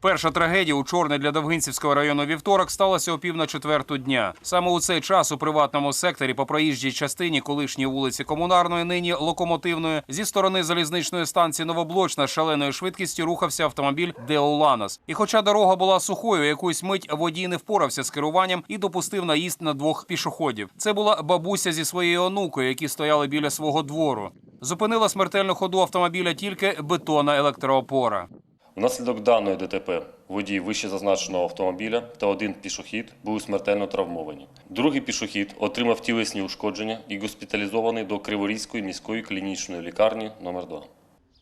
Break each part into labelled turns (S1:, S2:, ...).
S1: Перша трагедія у чорний для Довгинцівського району вівторок сталася о пів на четверту дня. Саме у цей час у приватному секторі по проїжджій частині колишньої вулиці Комунарної, нині локомотивної, зі сторони залізничної станції Новоблочна шаленою швидкістю рухався автомобіль Деоланос. І хоча дорога була сухою, якусь мить водій не впорався з керуванням і допустив наїзд на двох пішоходів. Це була бабуся зі своєю онукою, які стояли біля свого двору. Зупинила смертельну ходу автомобіля тільки бетонна електроопора.
S2: Внаслідок даної ДТП водій вище зазначеного автомобіля та один пішохід були смертельно травмовані. Другий пішохід отримав тілесні ушкодження і госпіталізований до Криворізької міської клінічної лікарні номер 2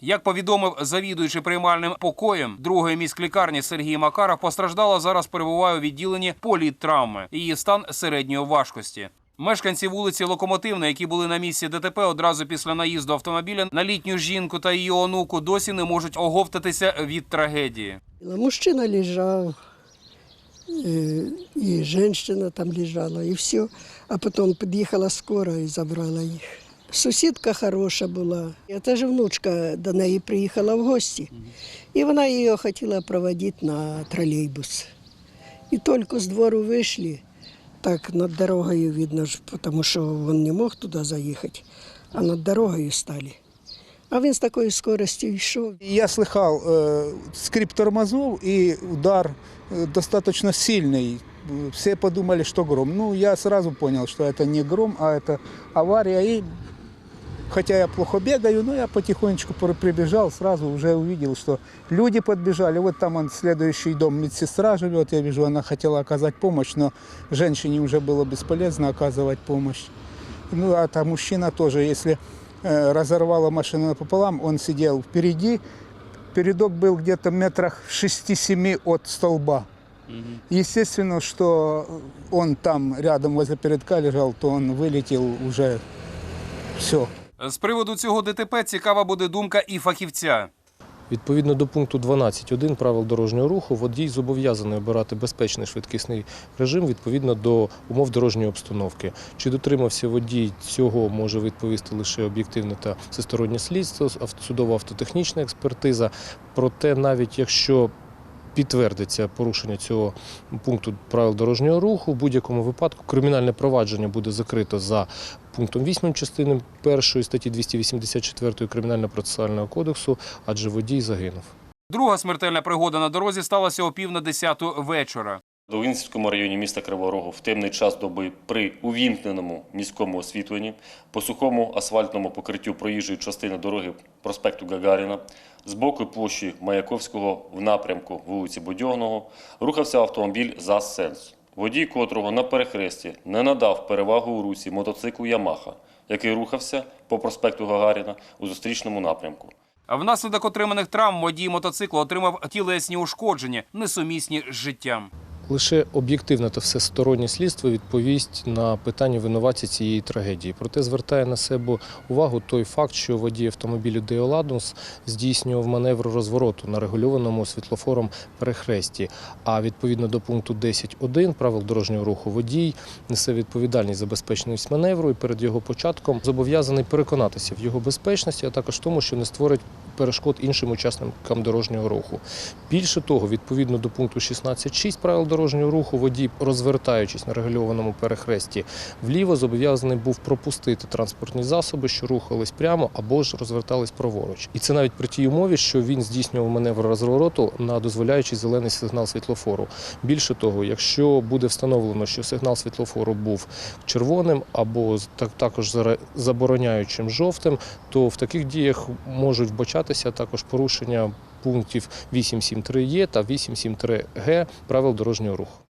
S1: Як повідомив завідуючий приймальним покоєм другої міськлікарні Сергій Макаров, постраждала зараз перебуває у відділенні політтравми. Її стан середньої важкості. Мешканці вулиці Локомотивної, які були на місці ДТП одразу після наїзду автомобіля, на літню жінку та її онуку досі не можуть оговтатися від трагедії.
S3: Мужчина лежав, э, и женщина там лежала, и все. А потом подъехала скорая и забрала их. Сусідка хороша була. Це ж внучка до неї приїхала в гості. І вона її хотіла проводити на тролейбус. І тільки з двору вийшли, так над дорогою видно ж, тому що він не мог туди заїхати, а над дорогою стали. А він з такою скоростю йшов.
S4: Я слыхал э, скрип тормозов и удар э, достаточно сильный. Э, Все подумали, что гром. Ну, я сразу понял, что это не гром, а это авария. И хотя я плохо бегаю, но я потихонечку пр- прибежал, сразу уже увидел, что люди подбежали. Вот там он, следующий дом, медсестра живет, я вижу, она хотела оказать помощь, но женщине уже было бесполезно оказывать помощь. Ну, а там мужчина тоже, если э, разорвала машину пополам, он сидел впереди, передок был где-то метрах в 6-7 от столба. Естественно, что он там рядом возле передка лежал, то он вылетел уже все.
S1: З приводу цього ДТП цікава буде думка і фахівця.
S5: Відповідно до пункту 12.1 правил дорожнього руху, водій зобов'язаний обирати безпечний швидкісний режим відповідно до умов дорожньої обстановки. Чи дотримався водій цього, може відповісти лише об'єктивне та всестороннє слідство, ав- судово-автотехнічна експертиза. Проте, навіть якщо підтвердиться порушення цього пункту правил дорожнього руху, в будь-якому випадку кримінальне провадження буде закрито за пунктом 8 частини 1 статті 284 Кримінально-процесуального кодексу, адже водій загинув.
S1: Друга смертельна пригода на дорозі сталася о пів на десяту вечора.
S2: В Довгинському районі міста Кривого Рогу в темний час доби при увімкненому міському освітленні по сухому асфальтному покриттю проїжджої частини дороги проспекту Гагаріна з боку площі Маяковського в напрямку вулиці Будьогного рухався автомобіль ЗАЗ-Сенс, водій котрого на перехресті не надав перевагу у русі мотоциклу Ямаха, який рухався по проспекту Гагаріна у зустрічному напрямку.
S1: Внаслідок отриманих травм водій мотоциклу отримав тілесні ушкодження, несумісні з життям.
S5: Лише об'єктивне та всестороннє слідство відповість на питання винуватця цієї трагедії. Проте звертає на себе увагу той факт, що водій автомобілю Деоладус здійснював маневр розвороту на регульованому світлофором перехресті. А відповідно до пункту 10.1 правил дорожнього руху водій несе відповідальність за безпечність маневру і перед його початком зобов'язаний переконатися в його безпечності, а також тому, що не створить перешкод іншим учасникам дорожнього руху. Більше того, відповідно до пункту 16.6 правил дорожнього руху, водій, розвертаючись на регульованому перехресті вліво, зобов'язаний був пропустити транспортні засоби, що рухались прямо або ж розвертались праворуч. І це навіть при тій умові, що він здійснював маневр розвороту на дозволяючий зелений сигнал світлофору. Більше того, якщо буде встановлено, що сигнал світлофору був червоним або також забороняючим жовтим, то в таких діях можуть вбачатися також порушення пунктів 873Е та 873Г правил дорожнього руху.